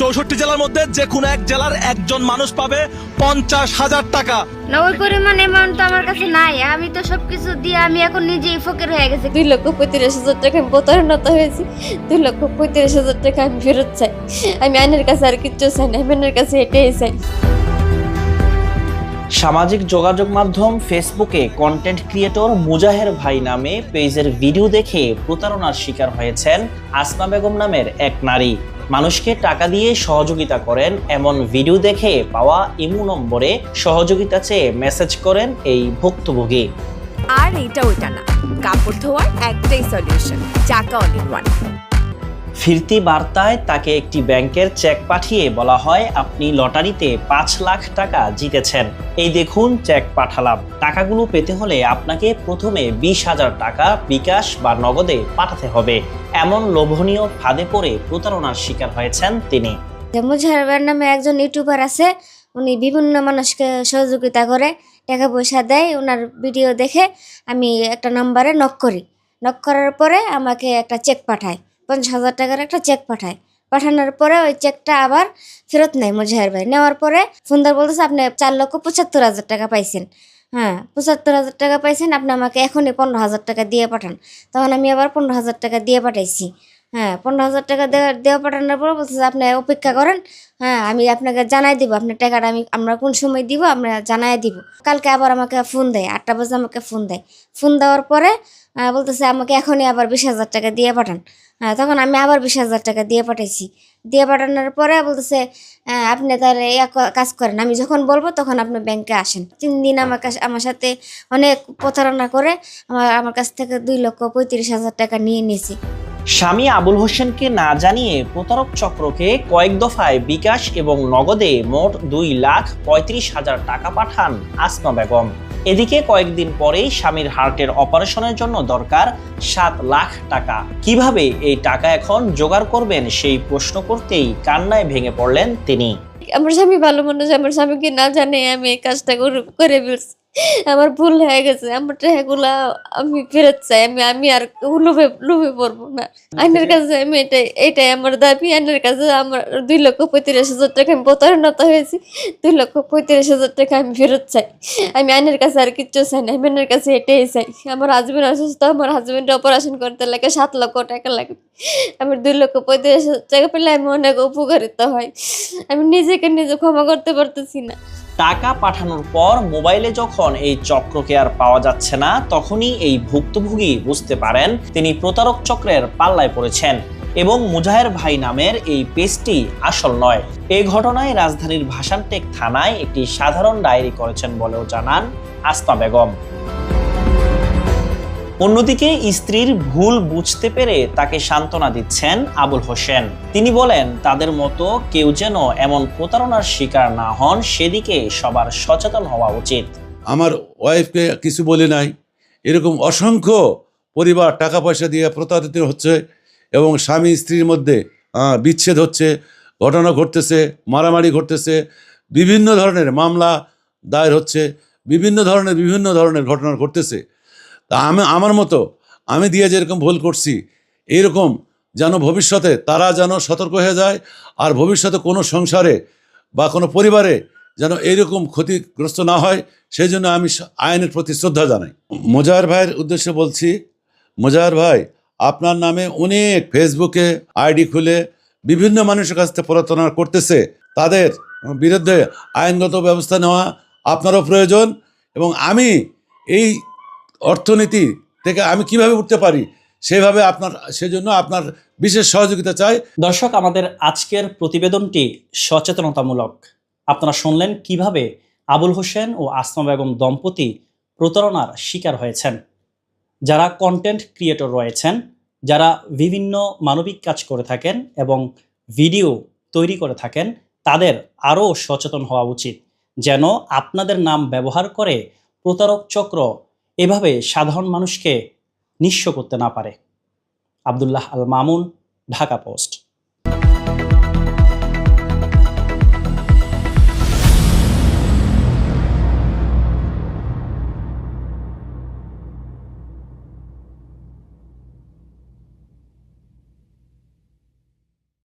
চৌষট্টি জেলার মধ্যে যে কোনো এক জেলার একজন মানুষ পাবে পঞ্চাশ হাজার টাকা। না ওই পরিমাণ অ্যামাউন্ট তো আমার কাছে নাই। আমি তো সবকিছু দিয়ে আমি এখন নিজেই ফকির হয়ে গেছি। দুই লক্ষ পঁয়ত্রিশ হাজার টাকা আমি প্রতারণত হয়েছি? দুই লক্ষ পঁয়ত্রিশ হাজার টাকা আমি ফেরত চাই। আমি আইনের কাছে আর কিচ্ছু চাই না। আমি আইনের কাছে এটাই চাই। সামাজিক যোগাযোগ মাধ্যম ফেসবুকে কন্টেন্ট ক্রিয়েটর মুজাহের ভাই নামে পেজের ভিডিও দেখে প্রতারণার শিকার হয়েছেন আসমা বেগম নামের এক নারী। মানুষকে টাকা দিয়ে সহযোগিতা করেন এমন ভিডিও দেখে পাওয়া ইমু নম্বরে সহযোগিতা চেয়ে মেসেজ করেন এই ভুক্তভোগী। আর এটা ওইটা না, কাপড় ধোয়ার একটাই সলিউশন চাকা অল ফিরতি বার্তায় তাকে একটি ব্যাংকের চেক পাঠিয়ে বলা হয়, আপনি লটারিতে পাঁচ লাখ টাকা জিতেছেন। এই দেখুন চেক পাঠালাম। টাকাগুলো পেতে হলে আপনাকে প্রথমে বিশ হাজার টাকা বিকাশ বা নগদে পাঠাতে হবে। এমন লোভনীয় ফাঁদে পড়ে প্রতারণার শিকার হয়েছেন তিনি। মুজাহার নামে একজন ইউটিউবার আছে, উনি বিভিন্ন মানুষকে সহযোগিতা করে টাকা পয়সা দেয়। ওনার ভিডিও দেখে আমি একটা নাম্বারে নক করি। নক করার পরে আমাকে একটা চেক পাঠায়। পঞ্চাশ হাজার টাকার একটা চেক পাঠায়। পাঠানোর পরে ওই চেকটা আবার ফেরত নেয় মুজাহের ভাই। নেওয়ার পরে সুন্দর বলতেছে, আপনি চার লক্ষ পঁচাত্তর হাজার টাকা পাইছেন। হ্যাঁ পঁচাত্তর হাজার টাকা পাইছেন, আপনি আমাকে এখনই পনেরো হাজার টাকা দিয়ে পাঠান। তখন আমি আবার পনেরো হাজার টাকা দিয়ে পাঠাইছি। হ্যাঁ পনেরো হাজার টাকা দেওয়া দেওয়া পাঠানোর পর বলতেছে আপনি অপেক্ষা করেন। হ্যাঁ আমি আপনাকে জানাই দিব আপনার টাকাটা আমি আমরা কোন সময় দিব আমরা জানাই দিব। কালকে আবার আমাকে ফোন দেয় আটটা বাজে আমাকে ফোন দেয়। ফোন দেওয়ার পরে বলতেছে আমাকে এখনই আবার বিশ হাজার টাকা দিয়ে পাঠান। হ্যাঁ তখন আমি আবার বিশ হাজার টাকা দিয়ে পাঠাইছি। দিয়ে পাঠানোর পরে বলতেছে আপনি তাহলে কাজ করেন। আমি যখন বলব তখন আপনি ব্যাংকে আসেন। তিন দিন আমার কাছে আমার সাথে অনেক প্রতারণা করে আমার আমার কাছ থেকে দুই লক্ষ পঁয়ত্রিশ হাজার টাকা নিয়ে নিয়েছি। স্বামী আবুল হোসেনকে না জানিয়ে প্রতারক চক্রকে কয়েক দফায় বিকাশ এবং নগদে মোট দুই লাখ পঁয়ত্রিশ হাজার টাকা পাঠান আসমা বেগম। এদিকে কয়েকদিন পরেই স্বামীর হার্টের অপারেশনের জন্য দরকার সাত লাখ টাকা। কীভাবে এই টাকা এখন জোগাড় করবেন সেই প্রশ্ন করতেই কান্নায় ভেঙে পড়লেন তিনি। আমার স্বামী ভালো মানুষ আমার স্বামীকে না জানে আমি এই কাজটা করে- ফেলছি। আমার ভুল হয়ে গেছে আমার টাকাগুলা আমি ফেরত চাই আমি আমি আর লোভে লোভে পড়ব না। আইনের কাছে আমি এটাই এটাই আমার দাবি আইনের কাছে আমার দুই লক্ষ পঁয়ত্রিশ হাজার টাকা আমি প্রতারণত হয়েছি দুই লক্ষ পঁয়ত্রিশ হাজার টাকা আমি ফেরত চাই। আমি আইনের কাছে আর কিচ্ছু চাই না আমি আইনের কাছে এটাই চাই। আমার হাজবেন্ড অসুস্থ আমার হাজবেন্ড অপারেশন করতে লাগে সাত লক্ষ টাকা লাগে আমি দুই লক্ষ পঁয়ত্রিশ টাকা পেলে আমি অনেক উপকারিত হয়। আমি নিজেকে নিজে ক্ষমা করতে পারতেছি না। টাকা পাঠানোর পর মোবাইলে যখন এই চক্রকে আর পাওয়া যাচ্ছে না, তখনই এই ভুক্তভোগী বুঝতে পারেন তিনি প্রতারক চক্রের পাল্লায় পড়েছেন এবং মুজাহের ভাই নামের এই পেজটি আসল নয়। এ ঘটনায় রাজধানীর ভাসানটেক থানায় একটি সাধারণ ডায়েরি করেছেন বলেও জানান আস্তা বেগম। অন্যদিকে স্ত্রীর ভুল বুঝতে পেরে তাকে সান্ত্বনা দিচ্ছেন আবুল হোসেন। তিনি বলেন, তাদের মতো কেউ যেন এমন প্রতারণার শিকার না হন, সেদিকে সবার সচেতন হওয়া উচিত। আমার ওয়াইফকে কিছু বলে নাই। এরকম অসংখ্য পরিবার টাকা পয়সা দিয়ে প্রতারিত হচ্ছে এবং স্বামী স্ত্রীর মধ্যে বিচ্ছেদ হচ্ছে, ঘটনা ঘটতেছে, মারামারি ঘটতেছে, বিভিন্ন ধরনের মামলা দায়ের হচ্ছে, বিভিন্ন ধরনের বিভিন্ন ধরনের ঘটনা ঘটতেছে। তা আমি, আমার মতো, আমি দিয়ে যেরকম ভুল করছি এইরকম যেন ভবিষ্যতে তারা যেন সতর্ক হয়ে যায় আর ভবিষ্যতে কোনো সংসারে বা কোনো পরিবারে যেন এইরকম ক্ষতিগ্রস্ত না হয় সেই জন্য আমি আইনের প্রতি শ্রদ্ধা জানাই। মোজাহার ভাইয়ের উদ্দেশ্যে বলছি, মোজাহার ভাই, আপনার নামে অনেক ফেসবুকে আইডি খুলে বিভিন্ন মানুষের কাছ থেকে প্রতারণা করতেছে, তাদের বিরুদ্ধে আইনগত ব্যবস্থা নেওয়া আপনারও প্রয়োজন এবং আমি এই অর্থনীতি থেকে আমি কীভাবে উঠতে পারি, সেভাবে আপনার, সেজন্য আপনার বিশেষ সহযোগিতা চাই। দর্শক, আমাদের আজকের প্রতিবেদনটি সচেতনতামূলক। আপনারা শুনলেন কীভাবে আবুল হোসেন ও আসমা বেগম দম্পতি প্রতারণার শিকার হয়েছেন। যারা কন্টেন্ট ক্রিয়েটর রয়েছেন, যারা বিভিন্ন মানবিক কাজ করে থাকেন এবং ভিডিও তৈরি করে থাকেন, তাদের আরও সচেতন হওয়া উচিত। যেন আপনাদের নাম ব্যবহার করে প্রতারক চক্র এভাবে সাধারণ মানুষকে নিঃস্ব করতে না পারে। আবদুল্লাহ আল মামুন ঢাকা পোস্ট।